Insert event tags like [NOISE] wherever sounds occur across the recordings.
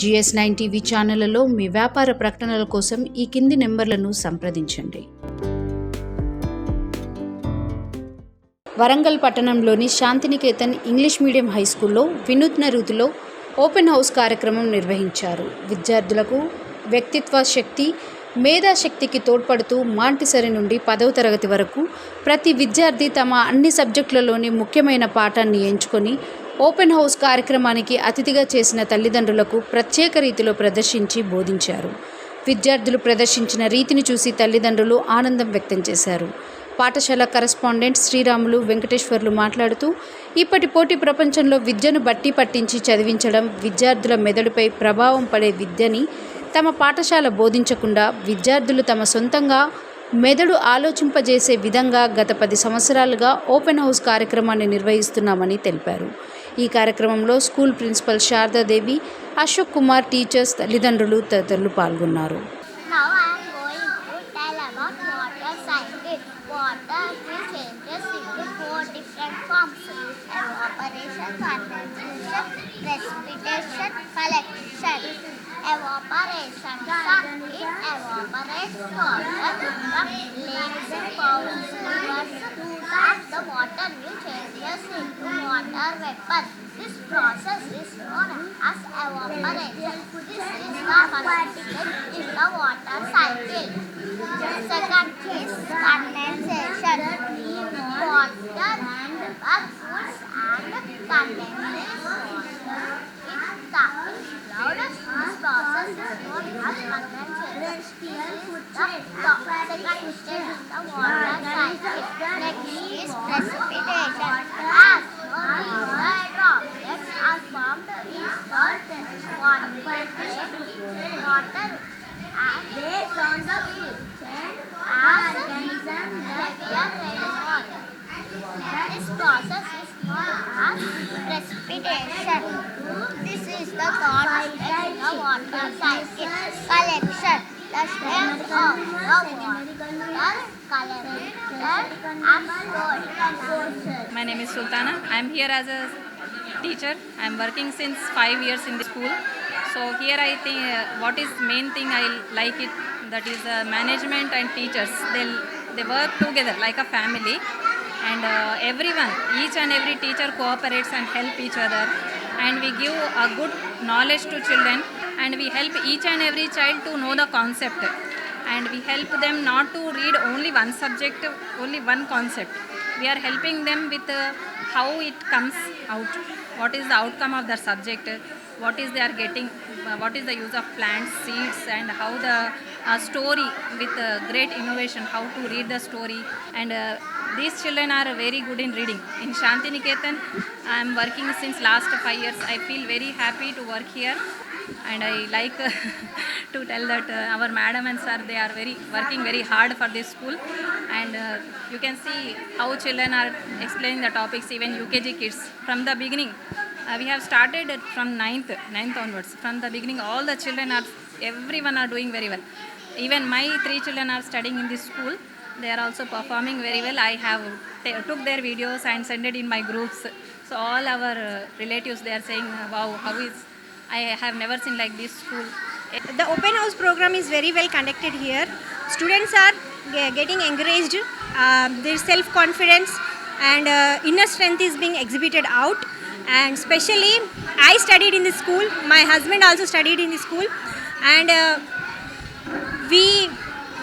GS nine TV ఛానళ్ళలో మీ వ్యాపార ప్రకటనల కోసం ఈ కింది నెంబర్లను సంప్రదించండి. వరంగల్ పట్టణంలోని శాంతినికేతన్ ఇంగ్లీష్ మీడియం హై స్కూల్లో వినూత్న రీతిలో ఓపెన్ హౌస్ కార్యక్రమం నిర్వహించారు. విద్యార్థులకు వ్యక్తిత్వ శక్తి మేధాశక్తికి తోడ్పడుతూ మాంటిసరి నుండి పదవ తరగతి వరకు ప్రతి విద్యార్థి తమ అన్ని సబ్జెక్టులలోని ముఖ్యమైన పాఠాన్ని ఎంచుకొని ఓపెన్ హౌస్ కార్యక్రమానికి అతిథిగా చేసిన తల్లిదండ్రులకు ప్రత్యేక రీతిలో ప్రదర్శించి బోధించారు. విద్యార్థులు ప్రదర్శించిన రీతిని చూసి తల్లిదండ్రులు ఆనందం వ్యక్తం చేశారు. పాఠశాల కరస్పాండెంట్ శ్రీరాములు వెంకటేశ్వర్లు మాట్లాడుతూ ఇప్పటి పోటీ ప్రపంచంలో విద్యను బట్టి పట్టించి చదివించడం విద్యార్థుల మెదడుపై ప్రభావం పడే విద్యని తమ పాఠశాల బోధించకుండా విద్యార్థులు తమ సొంతంగా మెదడు ఆలోచింపజేసే విధంగా గత పది సంవత్సరాలుగా ఓపెన్ హౌస్ కార్యక్రమాన్ని నిర్వహిస్తున్నామని తెలిపారు. ఈ కార్యక్రమంలో school principal Sharadadevi Ashok Kumar teachers తల్లిదండ్రులు తదితరులు పాల్గొన్నారు. Evaporation. Sun it evaporates water from ponds, the water changes into water vapor. This process is known as evaporation. This is the step in the water cycle. Second is condensation. Water and cools and condenses water in starting cloud. This process is known as condensation. This is the top second step in the water cycle. Next is precipitation. As water droplets are formed in the water, water and based on the filtration as heavier rainfall. This process is known as precipitation. This is the third Collection. The of the. My name is Sultana. I am here as a teacher. I am working since five years in the school. So here I think uh, what is main thing I like it that is uh, management and teachers. They they work together like a family, and uh, everyone, each and every teacher cooperates and help each other, and we give a good knowledge to children, and we help each and every child to know the concept and we help them not to read only one subject, only one concept. We are helping them with uh, how it comes out, what is the outcome of the subject, what is they are getting, uh, what is the use of plants, seeds, and how the uh, story with uh, great innovation, how to read the story. And uh, these children are very good in reading. In Shanti Niketan, I am working since last five years. I feel very happy to work here and I like [LAUGHS] to tell that uh, our madam and sir they are very working very hard for this school. And uh, you can see how children are explaining the topics even UKG kids from the beginning. Uh, we have started from 9th 9th onwards. From the beginning all the children are everyone are doing very well. Even my three children are studying in this school. They are also performing very well. I have took their videos and sent it in my groups. So all our uh, relatives they are saying wow how is I have never seen like this school. The open house program is very well conducted here. Students are getting encouraged. Um, their self confidence and uh, inner strength is being exhibited out. And especially, I studied in the school. My husband also studied in the school, and uh, we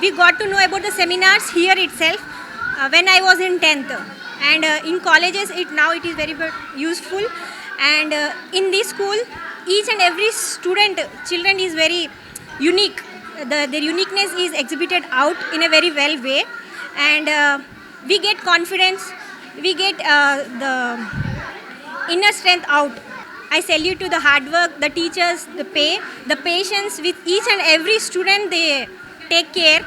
we got to know about the seminars here itself uh, when I was in tenth. And uh, in colleges, it now it is very useful. And uh, in this school, each and every student, children is very unique. The, their uniqueness is exhibited out in a very well way, and uh, we get confidence. We get uh, the inner strength out. I salute to the hard work, the teachers, the pay, the patience with each and every student. They take care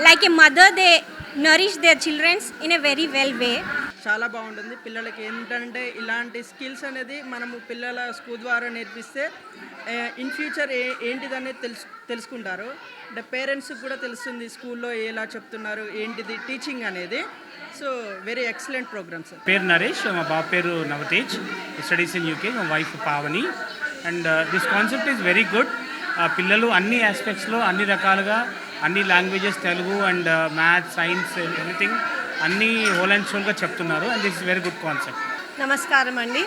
like a mother. They nourish their children in a very well way. చాలా బాగుంటుంది. పిల్లలకి ఏంటంటే ఇలాంటి skills అనేది మనము పిల్లల school ద్వారా నేర్పిస్తే ఇన్ ఫ్యూచర్ ఏ ఏంటిదనేది తెలుసు తెలుసుకుంటారు. అంటే పేరెంట్స్కి కూడా తెలుస్తుంది స్కూల్లో ఎలా చెప్తున్నారు ఏంటిది టీచింగ్ అనేది. So very excellent programme sir పేరు నరేష్ మా బాబు పేరు నవతేజ్. స్టడీస్ ఇన్ యూకే మా wife Pavani. And this concept is very good పిల్లలు అన్ని ఆస్పెక్ట్స్లో అన్ని రకాలుగా అన్ని languages Telugu and maths science everything అన్నీ హోల్ అండ్ సోల్గా చెప్తున్నారు and this is very good concept. నమస్కారం అండి.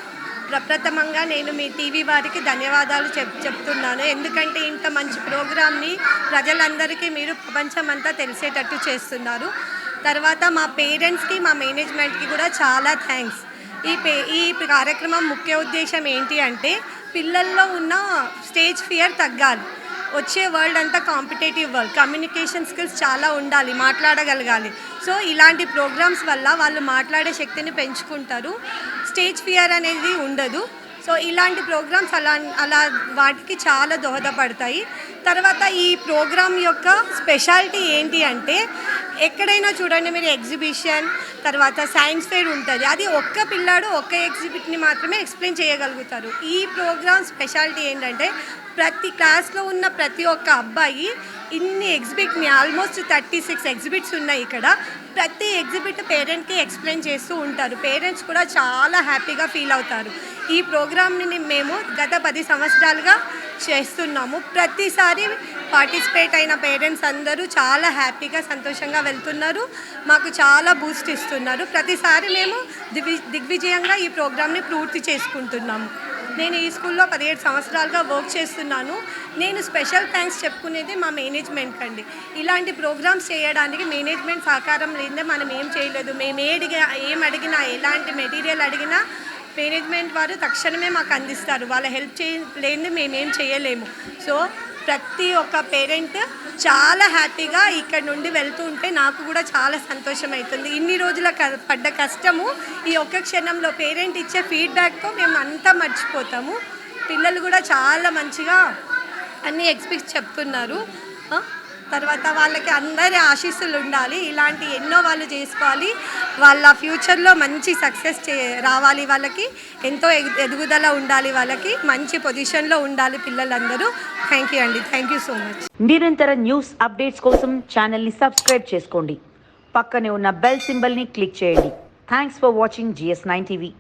ప్రప్రథమంగా నేను మీ టీవీ వారికి ధన్యవాదాలు చెప్ చెప్తున్నాను. ఎందుకంటే ఇంత మంచి ప్రోగ్రామ్ని ప్రజలందరికీ మీరు ప్రపంచమంతా తెలిసేటట్టు చేస్తున్నారు. తర్వాత మా పేరెంట్స్కి మా మేనేజ్మెంట్కి కూడా చాలా థ్యాంక్స్. ఈ పే ఈ కార్యక్రమం ముఖ్య ఉద్దేశం ఏంటి అంటే పిల్లల్లో ఉన్న స్టేజ్ ఫియర్ తగ్గాలి. వచ్చే వరల్డ్ అంతా కాంపిటేటివ్ వరల్డ్ కమ్యూనికేషన్ స్కిల్స్ చాలా ఉండాలి మాట్లాడగలగాలి. సో ఇలాంటి ప్రోగ్రామ్స్ వల్ల వాళ్ళు మాట్లాడే శక్తిని పెంచుకుంటారు. స్టేజ్ ఫియర్ అనేది ఉండదు. సో ఇలాంటి ప్రోగ్రామ్స్ అలా అలా వాటికి చాలా దోహదపడతాయి. తర్వాత ఈ ప్రోగ్రామ్ యొక్క స్పెషాలిటీ ఏంటి అంటే ఎక్కడైనా చూడండి మీరు ఎగ్జిబిషన్ తర్వాత సైన్స్ ఫెయిర్ ఉంటుంది. అది ఒక్క పిల్లాడు ఒక్క ఎగ్జిబిట్ని మాత్రమే ఎక్స్ప్లెయిన్ చేయగలుగుతారు. ఈ ప్రోగ్రామ్ స్పెషాలిటీ ఏంటంటే ప్రతి క్లాస్లో ఉన్న ప్రతి ఒక్క అబ్బాయి ఇన్ని ఎగ్జిబిట్ని ఆల్మోస్ట్ థర్టీ సిక్స్ ఎగ్జిబిట్స్ ఉన్నాయి ఇక్కడ ప్రతి ఎగ్జిబిట్ పేరెంట్కి ఎక్స్ప్లెయిన్ చేస్తూ ఉంటారు. పేరెంట్స్ కూడా చాలా హ్యాపీగా ఫీల్ అవుతారు. ఈ ప్రోగ్రామ్ని మేము గత పది సంవత్సరాలుగా చేస్తున్నాము. ప్రతిసారి పార్టిసిపేట్ అయిన పేరెంట్స్ అందరూ చాలా హ్యాపీగా సంతోషంగా వెళ్తున్నారు. మాకు చాలా బూస్ట్ ఇస్తున్నారు. ప్రతిసారి మేము దిగ్వి దిగ్విజయంగా ఈ ప్రోగ్రామ్ని పూర్తి చేసుకుంటున్నాము. నేను ఈ స్కూల్లో పదిహేడు సంవత్సరాలుగా వర్క్ చేస్తున్నాను. నేను స్పెషల్ థ్యాంక్స్ చెప్పుకునేది మా మేనేజ్మెంట్ అండి. ఇలాంటి ప్రోగ్రామ్స్ చేయడానికి మేనేజ్మెంట్ సహకారం లేదా మనం ఏం చేయలేదు. మేము ఏ అడిగా ఏం అడిగినా ఎలాంటి మెటీరియల్ అడిగినా మేనేజ్మెంట్ వారు తక్షణమే మాకు అందిస్తారు. వాళ్ళ హెల్ప్ చేయ లేనిది మేమేం చేయలేము. సో ప్రతి ఒక్క పేరెంట్ చాలా హ్యాపీగా ఇక్కడ నుండి వెళ్తూ ఉంటే నాకు కూడా చాలా సంతోషం అవుతుంది ఇన్ని రోజుల క- పడ్డ కష్టము ఈ ఒక్క క్షణంలో పేరెంట్ ఇచ్చే ఫీడ్బ్యాక్తో మేము అంతా మర్చిపోతాము. పిల్లలు కూడా చాలా మంచిగా అన్ని ఎక్స్పెక్ట్ చెప్తున్నారు. తర్వాత వాళ్ళకి అందరి ఆశీస్సులు ఉండాలి. ఇలాంటి ఎన్నో వాళ్ళు చేసుకోవాలి. వాళ్ళ ఫ్యూచర్లో మంచి సక్సెస్ చే రావాలి వాళ్ళకి. ఎంతో ఎగు- ఎదుగుదల ఉండాలి వాళ్ళకి. మంచి పొజిషన్లో ఉండాలి పిల్లలందరూ. థ్యాంక్ యూ అండి. Thank you so much. నిరంతర న్యూస్ అప్డేట్స్ కోసం ఛానల్ని సబ్స్క్రైబ్ చేసుకోండి. పక్కనే ఉన్న బెల్ సింబల్ని క్లిక్ చేయండి. Thanks for watching GS nine TV.